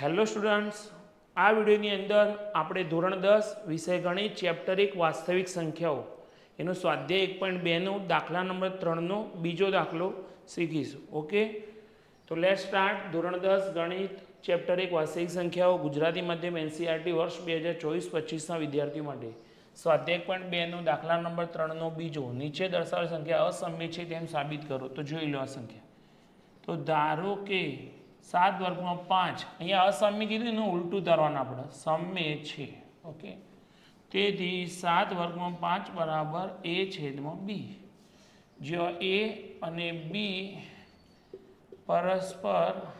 Hello students આ વિડીયોની અંદર આપણે ધોરણ દસ વિષય ગણિત ચેપ્ટર એક વાસ્તવિક સંખ્યાઓ. એનો સ્વાધ્યાય એક પોઈન્ટ બેનો, દાખલા નંબર ત્રણનો બીજો દાખલો શીખીશું. ઓકે તો લેટ સ્ટાર્ટ ધોરણ દસ ગણિત ચેપ્ટર એક વાસ્તવિક સંખ્યાઓ ગુજરાતી માધ્યમ એનસીઆરટી વર્ષ બે હજાર ચોવીસ પચીસના વિદ્યાર્થીઓ માટે. સ્વાધ્યાય પોઈન્ટ બેનો, દાખલા નંબર ત્રણનો બીજો. નીચે દર્શાવેલ સંખ્યા અસમ્ય છે તેમ સાબિત કરો. તો જોઈ લો આ સંખ્યા. તો ધારો કે સાત વર્ગમાં પાંચ. અહીંયા અસમ્ય કીધું એનું ઉલટું તારવાનું આપણે. સમ્ય છે. ઓકે? તેથી સાત વર્ગમાં પાંચ બરાબર એ છેદમાં બી. જ્યાં એ અને બી પરસ્પર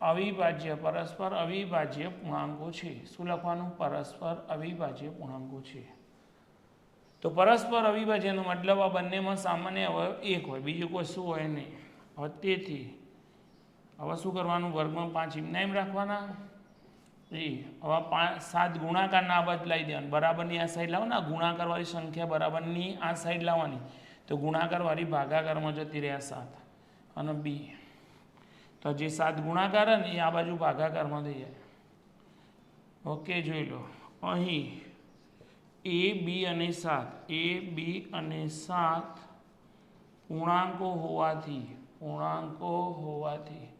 અવિભાજ્ય પરસ્પર અવિભાજ્ય પૂર્ણાંકો છે. શું લખવાનું? પરસ્પર અવિભાજ્ય પૂર્ણાંકો છે. તો પરસ્પર અવિભાજ્યનો મતલબ આ બંનેમાં સામાન્ય એક હોય, બીજું કોઈ શું હોય નહીં. હવે તેથી હવે શું કરવાનું? વર્ગમાં પાંચ એમના એમ રાખવાના? એ હવે પાંચ સાત ગુણાકારના આ બાજુ દેવાનું. બરાબરની આ સાઈડ લાવો ને ગુણાકારવાળી સંખ્યા બરાબરની આ સાઈડ લાવવાની. તો ગુણાકારવાળી ભાગાકારમાં જતી રહ્યા સાત. અને બી. તો જે સાત ગુણાકાર ને, એ આ બાજુ ભાગાકારમાં થઈ જાય. ઓકે જોઈ લો. અહીં એ બી અને સાત. એ બી અને સાત પૂર્ણાંકો હોવાથી પૂર્ણાંકો હોવાથી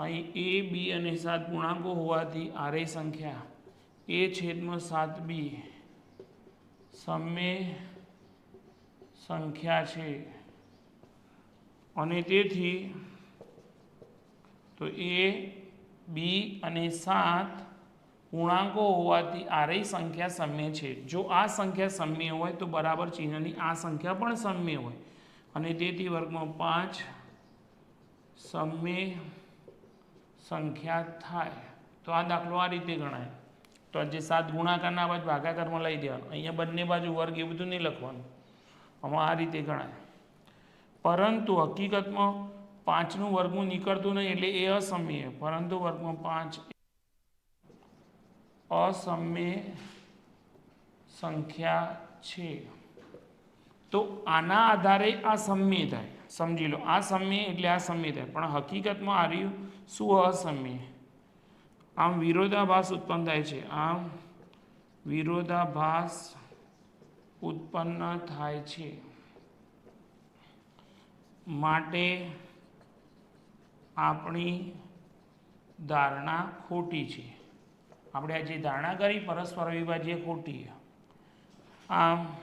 અહીં એ, બી અને સાત પૂર્ણાંકો હોવાથી આરે સંખ્યા એ છેદમાં સાત બી સમય સંખ્યા છે. અને તેથી તો એ, બી અને સાત પૂર્ણાંકો હોવાથી આરેય સંખ્યા સમય છે. જો આ સંખ્યા સમય હોય તો બરાબર ચિહ્નની આ સંખ્યા પણ સમય હોય. અને તેથી વર્ગમાં પાંચ સમય સંખ્યા થાય. તો આ દાખલો આ રીતે ગણાય. તો જે સાત ગુણાકારના બાજુ ભાગાકારમાં લઈ દેવાનું. અહીંયા બંને બાજુ વર્ગ એ બધું નહીં લખવાનું. આમાં આ રીતે ગણાય. પરંતુ હકીકતમાં પાંચનું વર્ગમૂળ નીકળતું નહીં એટલે એ અસમ્ય. પરંતુ વર્ગમાં પાંચ અસમ્ય સંખ્યા છે. તો આના આધારે આ સમય થાય. સમજી લો, આ સમય એટલે આ સમય થાય. પણ હકીકતમાં આ શું અસમય? આમ વિરોધાભાસ ઉત્પન્ન થાય છે. આમ વિરોધાભાસ ઉત્પન્ન થાય છે. માટે આપણી ધારણા ખોટી છે. આપણે આ જે ધારણા કરી, પરસ્પર વિભાજ્ય ખોટી. આમ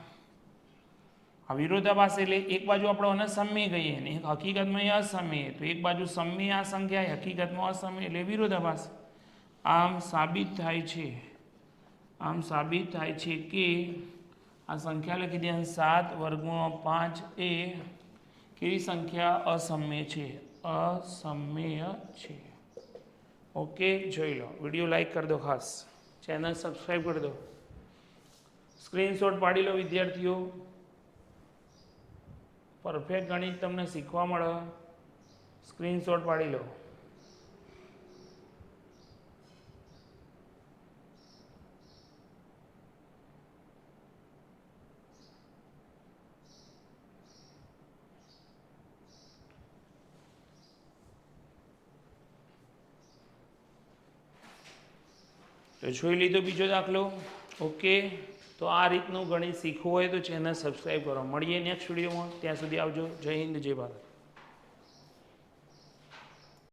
આ વિરોધાભાસ એટલે એક બાજુ આપણે અનસમ્ય સમય કહીએ ને એક હકીકતમાં એ અસમય, તો એક બાજુ સમય આ સંખ્યા હકીકતમાં અસમ્ય એટલે વિરોધાભાસ. આમ સાબિત થાય છે, આમ સાબિત થાય છે કે આ સંખ્યા લખી દે સાત વર્ગમાં પાંચ એ કેવી સંખ્યા? અસમ્ય છે અસમ્ય છે. ઓકે, જોઈ લો, વીડિયો લાઈક કરી દો ખાસ, ચેનલ સબસ્ક્રાઈબ કરી દો. સ્ક્રીનશોટ પાડી લો વિદ્યાર્થીઓ. પરફેક્ટ ગણિત તમને શીખવા મળે સ્ક્રીનશોટ પાડી લો. તો જોઈ લીધો બીજો દાખલો. ઓકે તો આ રીતનું ગણિત શીખવું હોય તો ચેનલ સબસ્ક્રાઈબ કરો. મળીએ નેક્સ્ટ વિડીયોમાં ત્યાં સુધી આવજો. જય હિન્દ, જય ભારત.